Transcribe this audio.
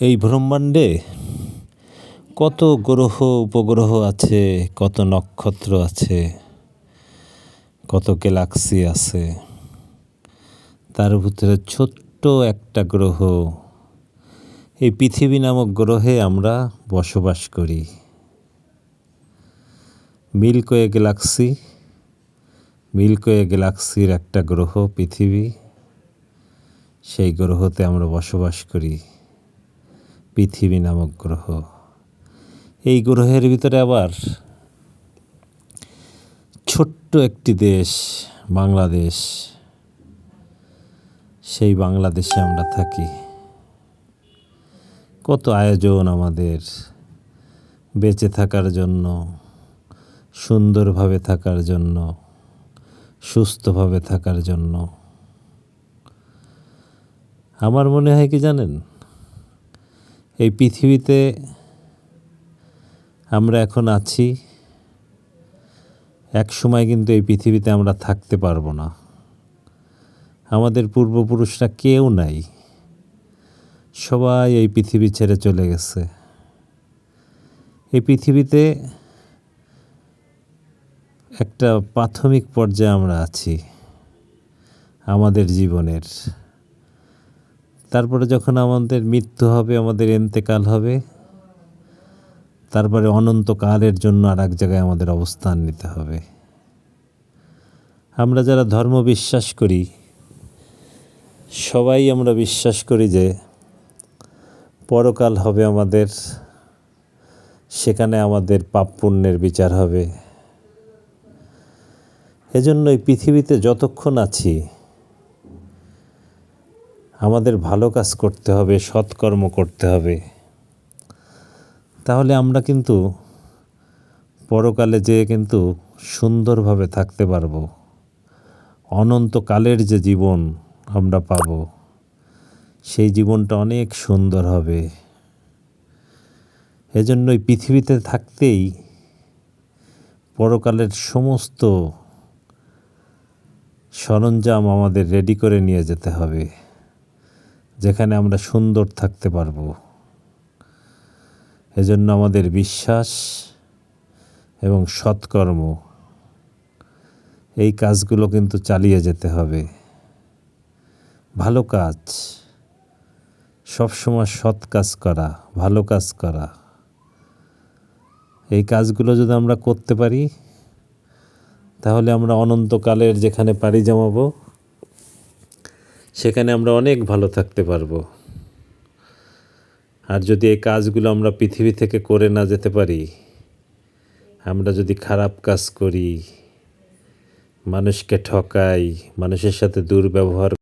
এই ব্রহ্মাণ্ডে কত গ্রহ, উপগ্রহ আছে, কত নক্ষত্র আছে, কত গ্যালাক্সি আছে, তার ভিতরে ছোট্ট একটা গ্রহ। এই পৃথিবী নামক গ্রহে আমরা বসবাস করি। মিল্কওয়ে গ্যালাক্সি মিল্কওয়ে গ্যালাক্সির একটা গ্রহ পৃথিবী। সেই গ্রহতে আমরা বসবাস করি। পৃথিবী নামক গ্রহ। এই গ্রহের ভিতরে আবার ছোট্ট একটি দেশ, বাংলাদেশ। সেই বাংলাদেশে আমরা থাকি। কত আয়োজন আমাদের বেঁচে থাকার জন্য, সুন্দরভাবে থাকার জন্য, সুস্থভাবে থাকার জন্য। আমার মনে হয় কি জানেন? এই পৃথিবীতে আমরা এখন আছি। এক সময় কিন্তু এই পৃথিবীতে আমরা থাকতে পারব না। আমাদের পূর্বপুরুষরা কেউ নাই। সবাই এই পৃথিবী ছেড়ে চলে গেছে। এই পৃথিবীতে একটা প্রাথমিক পর্যায়ে আমরা আছি। আমাদের জীবনের। তারপরে যখন আমাদের মৃত্যু হবে, আমাদের এন্তেকাল হবে, তারপরে অনন্তকালের জন্য আর এক জায়গায় আমাদের অবস্থান নিতে হবে। আমরা যারা ধর্ম বিশ্বাস করি, সবাই আমরা বিশ্বাস করি যে পরকাল হবে আমাদের, সেখানে আমাদের পাপ পুণ্যের বিচার হবে। এজন্য এই পৃথিবীতে যতক্ষণ আছি আমাদের ভালো কাজ করতে হবে, সৎকর্ম করতে হবে। তাহলে আমরা কিন্তু পরকালে যেয়ে কিন্তু সুন্দরভাবে থাকতে পারব। অনন্তকালের যে জীবন আমরা পাব, সেই জীবনটা অনেক সুন্দর হবে। এজন্য এই পৃথিবীতে থাকতেই পরকালের সমস্ত সরঞ্জাম আমাদের রেডি করে নিয়ে যেতে হবে। যেখানে আমরা সুন্দর থাকতে পারব। এজন্য আমাদের বিশ্বাস এবং সৎকর্ম, এই কাজগুলো কিন্তু চালিয়ে যেতে হবে। ভালো কাজ, সবসময় সৎ কাজ করা, ভালো কাজ করা। এই কাজগুলো যদি আমরা করতে পারি, তাহলে আমরা অনন্তকালের যেখানে পাড়ি জমাবো সেখানে আমরা অনেক ভালো থাকতে পারব। আর যদি এই কাজগুলো আমরা পৃথিবী থেকে করে না যেতে পারি, আমরা যদি খারাপ কাজ করি, মানুষকে ঠকাই, মানুষের সাথে দুর্ব্যবহার